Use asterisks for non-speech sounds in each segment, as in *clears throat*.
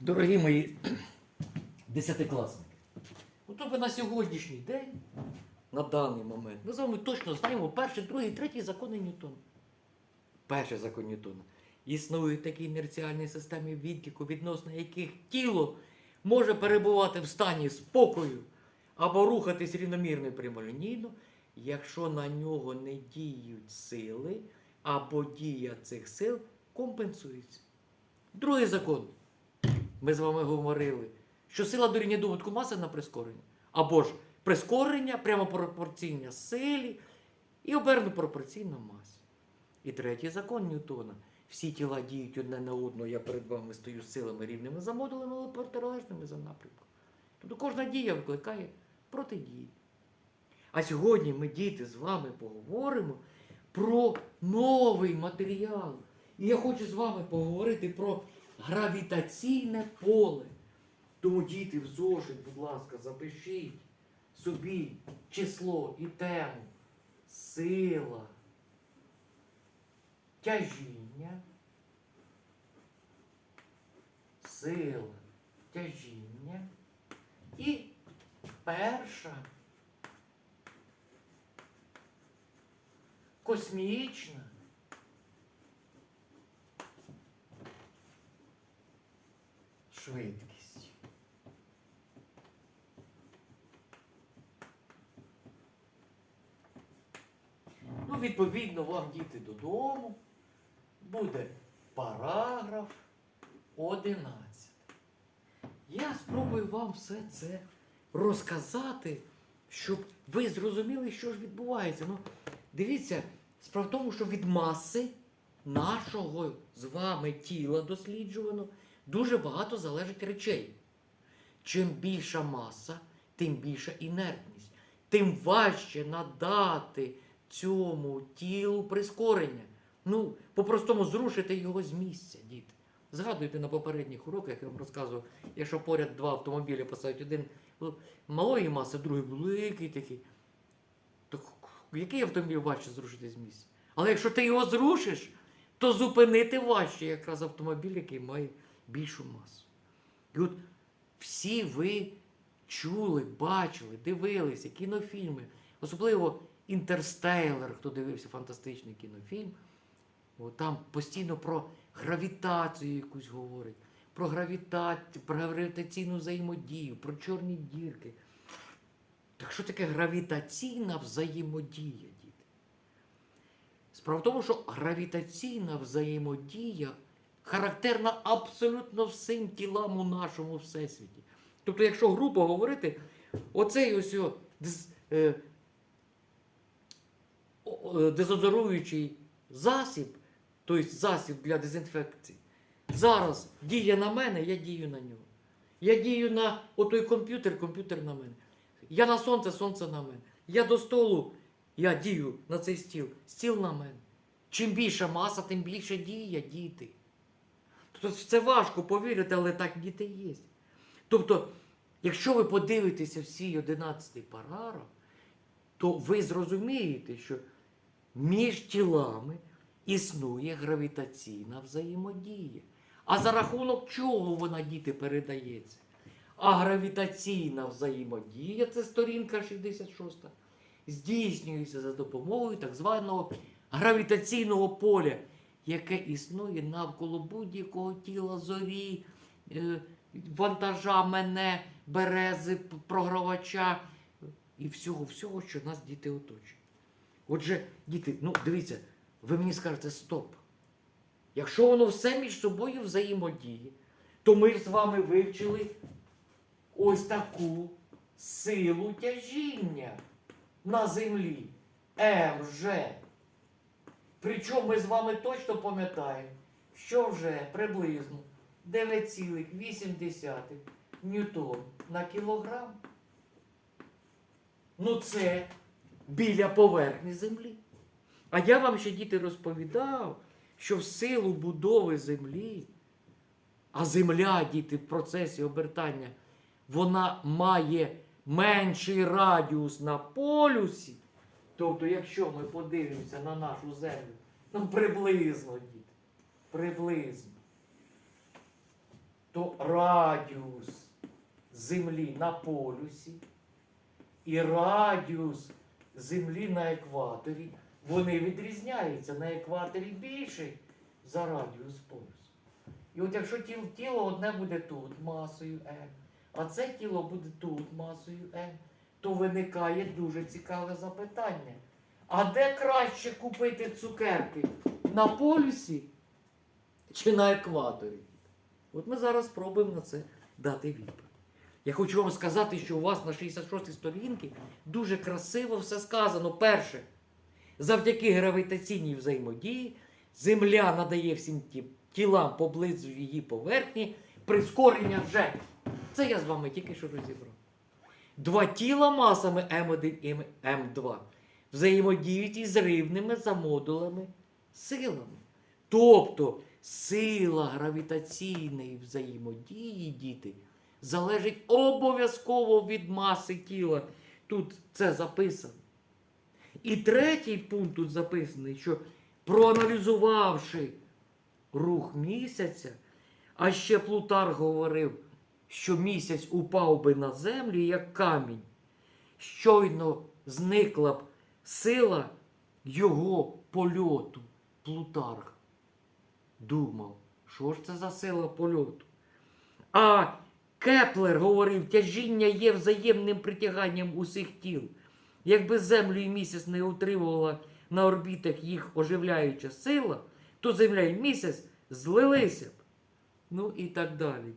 Дорогі мої *clears throat* десятикласники, от ви на сьогоднішній день, на даний момент, ми з вами точно знаємо перший, другий, третій закони Ньютона. Перший закон Ньютона. Існують такі інерціальні системи відліку, відносно яких тіло може перебувати в стані спокою або рухатись рівномірно і прямолінійно, якщо на нього не діють сили, або дія цих сил компенсується. Другий закон. Ми з вами говорили, що сила дорівнює добутку маси на прискорення. Або ж прискорення прямо пропорційне силі і обернено пропорційно масі. І третій закон Ньютона. Всі тіла діють одне на одного, я перед вами стою силами рівними за модулями, але протилежними за напрямком. Тобто кожна дія викликає протидії. А сьогодні ми, діти, з вами поговоримо про новий матеріал. І я хочу з вами поговорити про гравітаційне поле. Тому, діти, в зошит, будь ласка, запишіть собі число і тему. Сила. Тяжіння. Сила. Тяжіння. І перша. Космічна. Швидкість. Ну, відповідно, вам діти додому буде параграф 11. Я спробую вам все це розказати, щоб ви зрозуміли, що ж відбувається. Ну, дивіться, справа в тому, що від маси нашого з вами тіла досліджувано дуже багато залежить речей. Чим більша маса, тим більша інертність, тим важче надати цьому тілу прискорення. Ну, по-простому зрушити його з місця, діти. Згадуйте на попередніх уроках, я вам розказував, якщо поряд два автомобілі поставить один малої маси, другий великий такий, то який автомобіль важче зрушити з місця? Але якщо ти його зрушиш, то зупинити важче якраз автомобіль, який має більшу масу. І от всі ви чули, бачили, дивилися кінофільми, особливо Інтерстейлер, хто дивився фантастичний кінофільм, от там постійно про гравітацію якусь говорить, про гравітацію, про гравітаційну взаємодію, про чорні дірки. Так що таке гравітаційна взаємодія, діти? Справа в тому, що гравітаційна взаємодія характерна абсолютно всім тілам у нашому всесвіті. Тобто, якщо грубо говорити, оцей ось о, е, дезодоруючий засіб, тобто засіб для дезінфекції, зараз діє на мене, я дію на нього. Я дію на отой комп'ютер, комп'ютер на мене. Я на сонце, сонце на мене. Я до столу, я дію на цей стіл, стіл на мене. Чим більша маса, тим більше дія, діти. Тобто це важко повірити, але так діти є. Тобто, якщо ви подивитеся всі 11 параграф, то ви зрозумієте, що між тілами існує гравітаційна взаємодія. А за рахунок чого вона діти передається? А гравітаційна взаємодія, це сторінка 66, здійснюється за допомогою так званого гравітаційного поля, яке існує навколо будь-якого тіла зорі, е, вантажа, мене, берези, програвача і всього, всього, що нас діти оточують. Отже, діти, ну дивіться, ви мені скажете стоп. Якщо воно все між собою взаємодіє, то ми з вами вивчили ось таку силу тяжіння на землі. МЖ. Причому ми з вами точно пам'ятаємо, що вже приблизно 9,8 ньютон на кілограм. Ну це біля поверхні землі. А я вам ще діти розповідав, що в силу будови землі, а земля, діти, в процесі обертання, вона має менший радіус на полюсі. Тобто, якщо ми подивимося на нашу землю, ну приблизно, діти, приблизно, то радіус Землі на полюсі і радіус Землі на екваторі, вони відрізняються на екваторі більший за радіус полюсу. І от якщо тіло, тіло одне буде тут масою m, а це тіло буде тут масою m, то виникає дуже цікаве запитання. А де краще купити цукерки? На полюсі чи на екваторі? От ми зараз спробуємо на це дати відповідь. Я хочу вам сказати, що у вас на 66-й сторінці дуже красиво все сказано. Перше, завдяки гравітаційній взаємодії Земля надає всім ті- тілам поблизу її поверхні прискорення вже. Це я з вами тільки що розібрав. Два тіла масами М1 і М2 взаємодіють із рівними за модулями силами. Тобто сила гравітаційної взаємодії, діти, залежить обов'язково від маси тіла. Тут це записано. І третій пункт тут записаний, що проаналізувавши рух місяця, а ще Плутар говорив, що місяць упав би на землю як камінь, щойно зникла б сила його польоту. Плутарх думав, що ж це за сила польоту? А Кеплер говорив, тяжіння є взаємним притяганням усіх тіл. Якби Землю і місяць не утримувала на орбітах їх оживляюча сила, то Земля і місяць злилися б. Ну і так далі.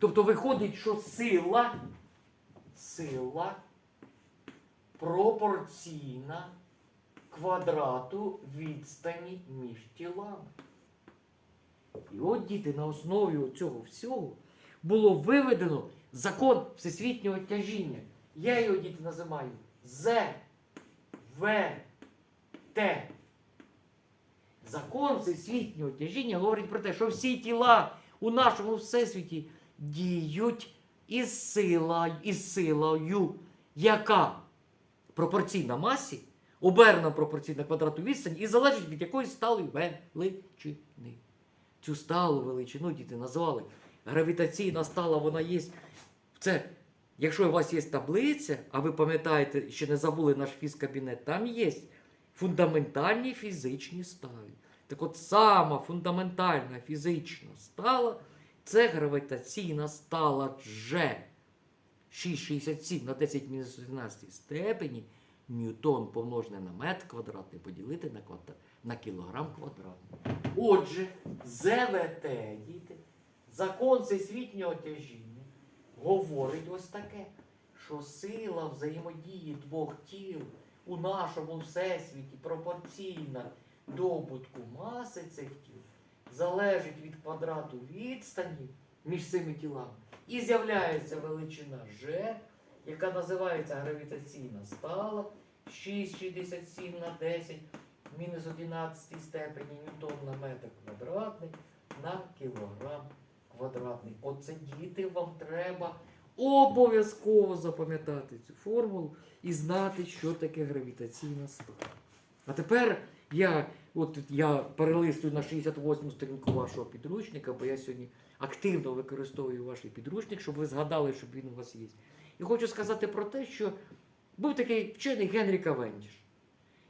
Тобто виходить, що сила, сила пропорційна квадрату відстані між тілами. І от діти на основі цього всього було виведено закон всесвітнього тяжіння. Я його діти називаю З, В, Т. Закон всесвітнього тяжіння говорить про те, що всі тіла у нашому всесвіті діють із силою, із силою, яка пропорційна масі, обернена пропорційна квадрату відстані і залежить від якоїсь сталої величини. Цю сталу величину діти назвали гравітаційна стала, вона є. Це, якщо у вас є таблиця, а ви пам'ятаєте, ще не забули наш фізкабінет, там є фундаментальні фізичні сталі. Так от сама фундаментальна фізична стала це гравітаційна стала G. 6,67 на 10 мінус 11 степені ньютон помножене на метр квадратний поділити на, квадра... на кілограм квадратний. Отже, ЗВТ, діти, закон всесвітнього тяжіння говорить ось таке, що сила взаємодії двох тіл у нашому всесвіті пропорційна добутку маси цих тіл залежить від квадрату відстані між цими тілами. І з'являється величина G, яка називається гравітаційна стала 6,67 на 10 мінус 11 степені ньютон на метр квадратний на кілограм квадратний. Оце діти вам треба обов'язково запам'ятати цю формулу і знати, що таке гравітаційна стала. А тепер я, от я перелистую на 68 сторінку вашого підручника, бо я сьогодні активно використовую ваш підручник, щоб ви згадали, щоб він у вас є. І хочу сказати про те, що був такий вчений Генрі Кавендіш.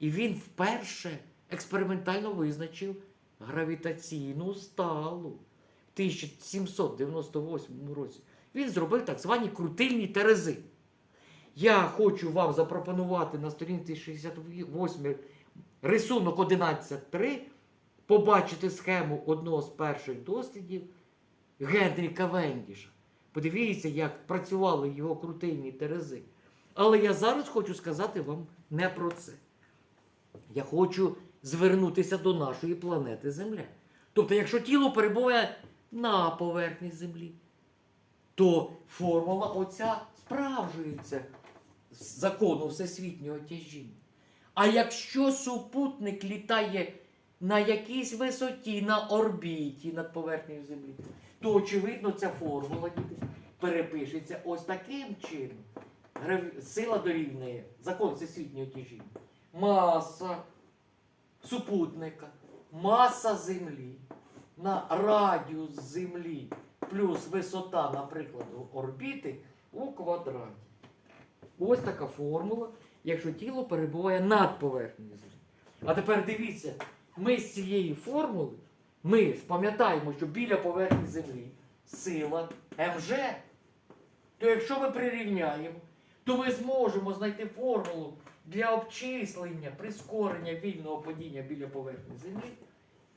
І він вперше експериментально визначив гравітаційну сталу в 1798 році. Він зробив так звані крутильні терези. Я хочу вам запропонувати на сторінці 68 рисунок 11.3, побачити схему одного з перших дослідів Генрі Кавендіша. Подивіться, як працювали його крутильні терези. Але я зараз хочу сказати вам не про це. Я хочу звернутися до нашої планети Земля. Тобто, якщо тіло перебуває на поверхні Землі, то формула оця справжується закону всесвітнього тяжіння. А якщо супутник літає на якійсь висоті, на орбіті над поверхнею Землі, то очевидно ця формула перепишеться ось таким чином. Сила дорівнює закон всесвітнього тяжіння. Маса супутника, маса Землі на радіус Землі плюс висота, наприклад, орбіти у квадраті. Ось така формула, якщо тіло перебуває над поверхнею Землі. А тепер дивіться, ми з цієї формули, ми пам'ятаємо, що біля поверхні Землі сила МЖ. То якщо ми прирівняємо, то ми зможемо знайти формулу для обчислення прискорення вільного падіння біля поверхні Землі.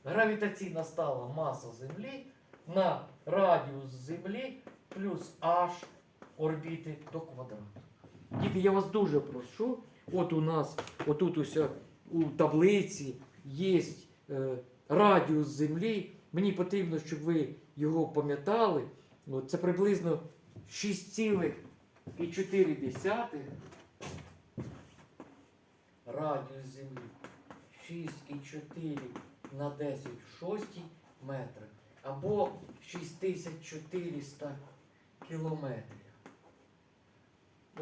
Гравітаційна стала маса Землі на радіус Землі плюс h орбіти до квадрату. Діти, я вас дуже прошу. От у нас, отут уся у таблиці є е, радіус Землі. Мені потрібно, щоб ви його пам'ятали. От Це приблизно 6,4 радіус Землі. 6,4 на 10 в 6 метри. Або 6400 кілометрів.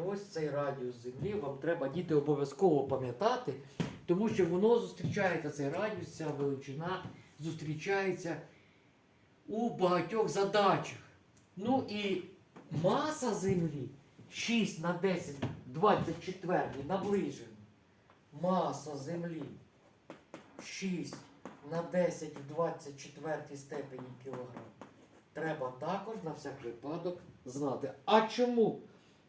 Ось цей радіус Землі вам треба діти обов'язково пам'ятати, тому що воно зустрічається, цей радіус, ця величина зустрічається у багатьох задачах. Ну і маса Землі 6 на 10, 24 наближено. Маса Землі 6 на 10 в 24 степені кілограм. Треба також на всяк випадок знати. А чому?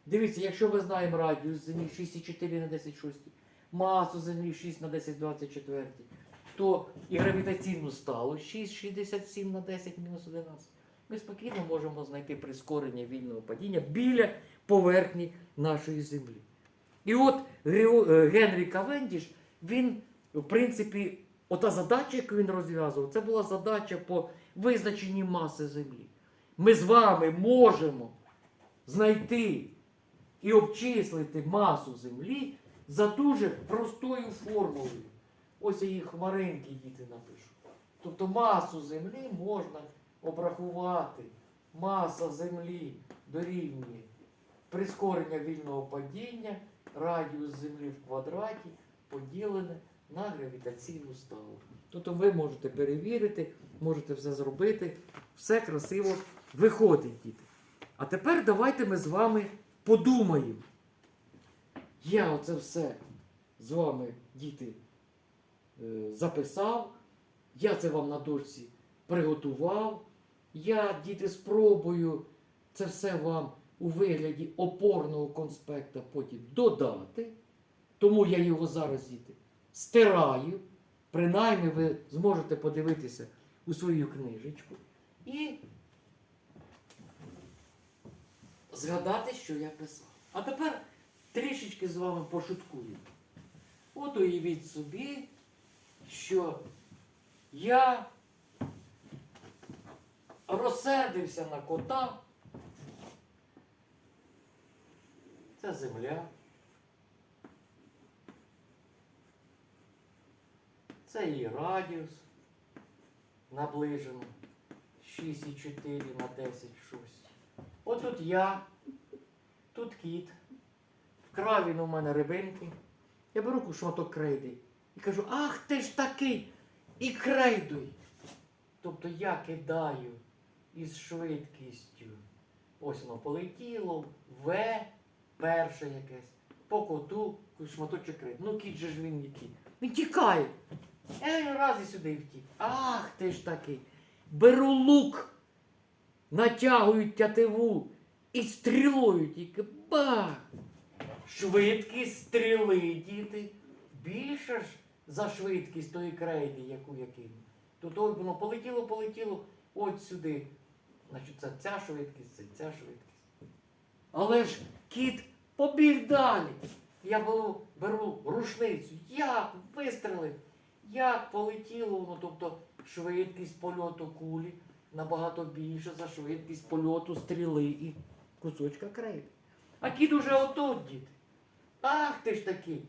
Дивіться, якщо ми знаємо радіус Землі 6,4 на 10 6, масу Землі 6 на 10 24, то і гравітаційну сталу 6,67 на 10 мінус 11, ми спокійно можемо знайти прискорення вільного падіння біля поверхні нашої Землі. І от е, Генрі Кавендіш, він, в принципі, ота задача, яку він розв'язував, це була задача по визначенні маси Землі. Ми з вами можемо знайти і обчислити масу Землі за дуже простою формулою. Ось її хмаринки діти напишу. Тобто масу Землі можна обрахувати. Маса Землі дорівнює прискорення вільного падіння, радіус Землі в квадраті поділене на гравітаційну сталу. Тобто ви можете перевірити, можете все зробити, все красиво виходить, діти. А тепер давайте ми з вами подумаємо. Я оце все з вами, діти, е, записав. Я це вам на дошці приготував. Я, діти, спробую це все вам у вигляді опорного конспекта потім додати. Тому я його зараз, діти, стираю. Принаймні ви зможете подивитися у свою книжечку і згадати, що я писав. А тепер трішечки з вами пошуткую. От уявіть собі, що я розсердився на кота. Це земля. Це її радіус наближено 6,4 на 10 в 6. Отут я, тут кіт. Вкрав він у мене рибинки. Я беру шматок крейди і кажу, ах ти ж такий! І крейдуй. Тобто я кидаю із швидкістю. Ось воно полетіло, В, перше якесь, по коту, шматочок крейди. Ну кіт же ж він який. Він тікає. Я раз і сюди втік. Ах ти ж такий. Беру лук, натягую тятиву і стрілою тільки бах. Швидкість стріли, діти, більше ж за швидкість тої крейди, яку я кину. То то воно полетіло, полетіло от сюди. Значить, це ця швидкість, це ця швидкість. Але ж кіт побіг далі. Я беру, беру рушницю. Як вистрелив? Як полетіло воно, тобто швидкість польоту кулі набагато більше за швидкість польоту стріли і кусочка крейди. А кіт уже отут, діти. Ах ти ж такий,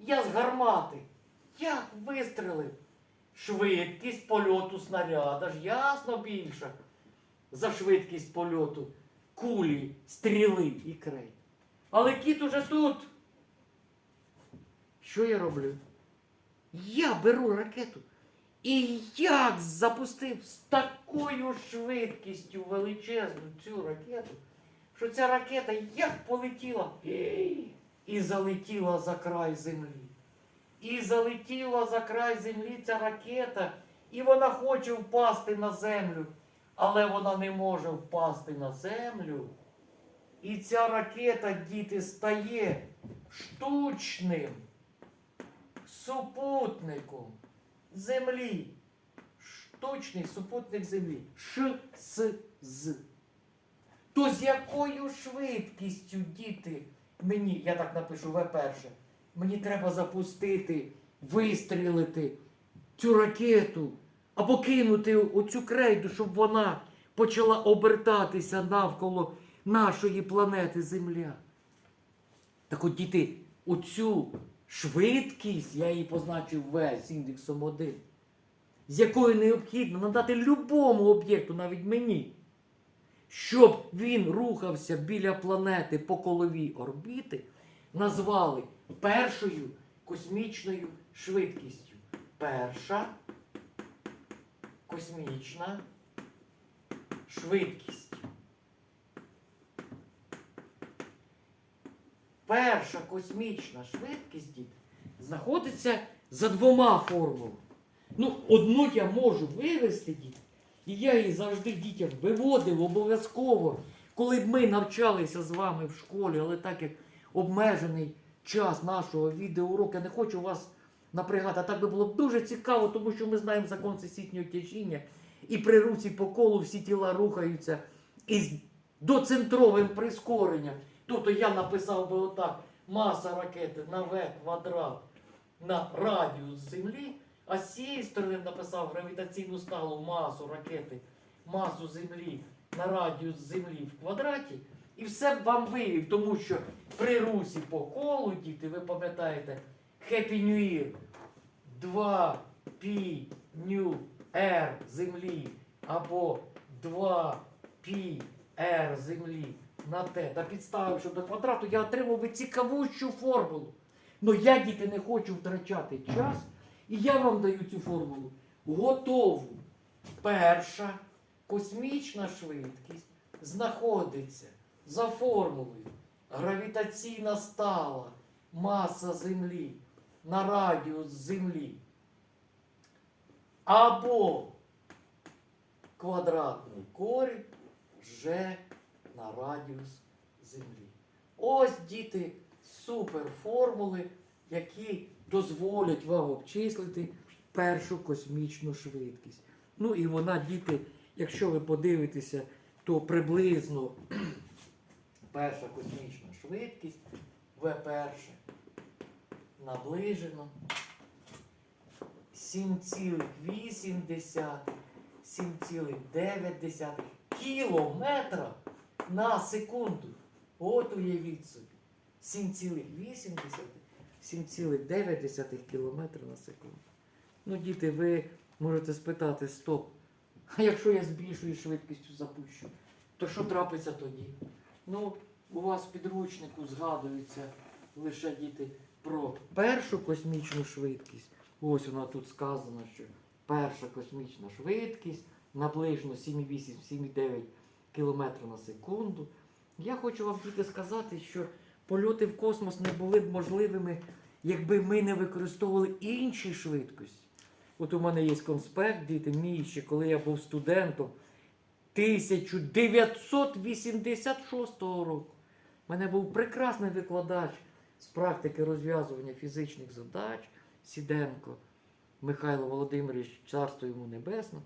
я з гармати. Як вистрелив? Швидкість польоту снаряда ж ясно більша за швидкість польоту кулі, стріли і крейд. Але кіт уже тут. Що я роблю? Я беру ракету І як запустив з такою швидкістю величезну цю ракету, що ця ракета як полетіла і залетіла за край землі. І залетіла за край землі ця ракета, і вона хоче впасти на землю, але вона не може впасти на землю. І ця ракета, діти, стає штучним супутником землі. Штучний супутник землі. Ш с з. То з якою швидкістю, діти, мені, я так напишу В перше, мені треба запустити, вистрілити цю ракету або кинути оцю крейду, щоб вона почала обертатися навколо нашої планети Земля. Так от діти, оцю швидкість, я її позначив В з індексом 1, з якою необхідно надати любому об'єкту, навіть мені, щоб він рухався біля планети по коловій орбіти, назвали першою космічною швидкістю. Перша космічна швидкість. Перша космічна швидкість діти, знаходиться за двома формулами. Ну, одну я можу вивести, діти, і я її завжди дітям виводив обов'язково, коли б ми навчалися з вами в школі, але так як обмежений час нашого відеоуроку, я не хочу вас напрягати. А так би було б дуже цікаво, тому що ми знаємо закон всесвітнього тяжіння, і при русі по колу всі тіла рухаються із доцентровим прискоренням. Тобто я написав би отак: маса ракети на В квадрат на радіус Землі, а з цієї сторони написав гравітаційну сталу масу ракети, масу Землі на радіус Землі в квадраті. І все б вам вивів, тому що при русі по колу, діти, ви пам'ятаєте, Happy New Year 2 пі ню R землі або 2 пі R землі на Т та підставивши до квадрату, я отримав би цікавущу формулу. Ну я, діти, не хочу втрачати час, і я вам даю цю формулу готову. Перша космічна швидкість знаходиться за формулою гравітаційна стала маса Землі на радіус Землі або квадратний корінь Ж на радіус Землі. Ось діти супер формули, які дозволять вам обчислити першу космічну швидкість. Ну і вона, діти, якщо ви подивитеся, то приблизно *clears throat* перша космічна швидкість В перше наближено 7,8, 7,9 кілометра на секунду. От уявіть собі. 7,8, 7,9 кілометра на секунду. Ну, діти, ви можете спитати, стоп. А якщо я з більшою швидкістю запущу, то що трапиться тоді? Ну, у вас в підручнику згадується лише діти про першу космічну швидкість. Ось вона тут сказано, що перша космічна швидкість наближено 7,8-7,9 км на секунду. Я хочу вам тільки сказати, що польоти в космос не були б можливими, якби ми не використовували інші швидкості. От у мене є конспект, діти мій, ще коли я був студентом 1986 року. У мене був прекрасний викладач з практики розв'язування фізичних задач Сіденко Михайло Володимирович, царство йому небесне.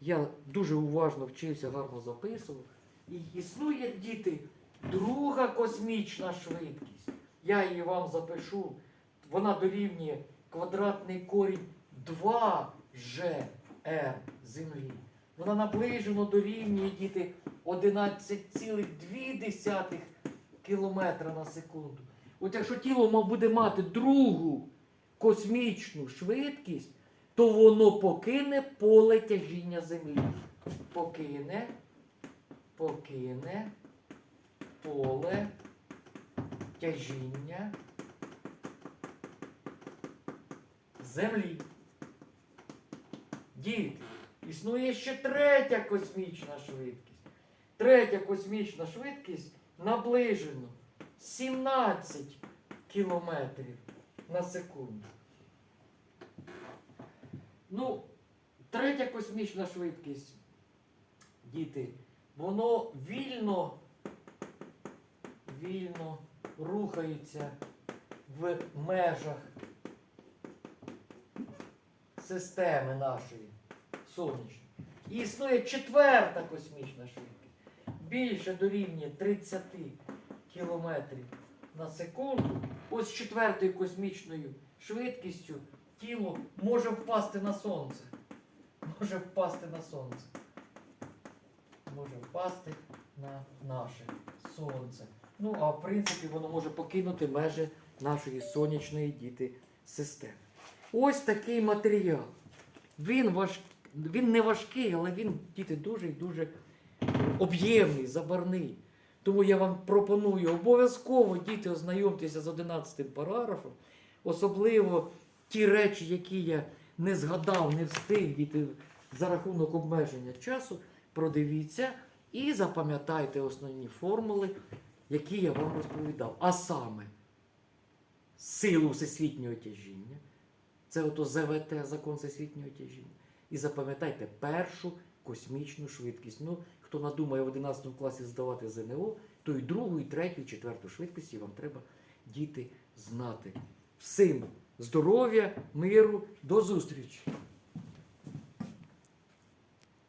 Я дуже уважно вчився, гарно записував. І існує діти друга космічна швидкість. Я її вам запишу. Вона дорівнює квадратний корінь 2G R Землі. Вона наближено дорівнює діти 11,2 кілометра на секунду. От якщо тіло буде мати другу космічну швидкість, то воно покине поле тяжіння Землі. Покине, покине поле тяжіння Землі. Діти, існує ще третя космічна швидкість. Третя космічна швидкість наближено 17 кілометрів на секунду. Ну, третя космічна швидкість, діти, воно вільно, вільно рухається в межах системи нашої сонячної. І існує четверта космічна швидкість. Більше дорівнює 30 кілометрів на секунду. Ось четвертою космічною швидкістю тіло може впасти на сонце. Може впасти на сонце. Може впасти на наше сонце. Ну, а в принципі, воно може покинути межі нашої сонячної діти системи. Ось такий матеріал. Він, важ... він не важкий, але він діти дуже і дуже об'ємний, забарний. Тому я вам пропоную обов'язково діти ознайомтеся з 11 параграфом, особливо ті речі, які я не згадав, не встиг діти за рахунок обмеження часу. Продивіться і запам'ятайте основні формули, які я вам розповідав. А саме силу всесвітнього тяжіння. Це ото ЗВТ, закон всесвітнього тяжіння. І запам'ятайте першу космічну швидкість. Ну, хто надумає в 11 класі здавати ЗНО, то і другу, і третю, і четверту швидкості вам треба діти знати. Всім здоров'я, миру, до зустрічі!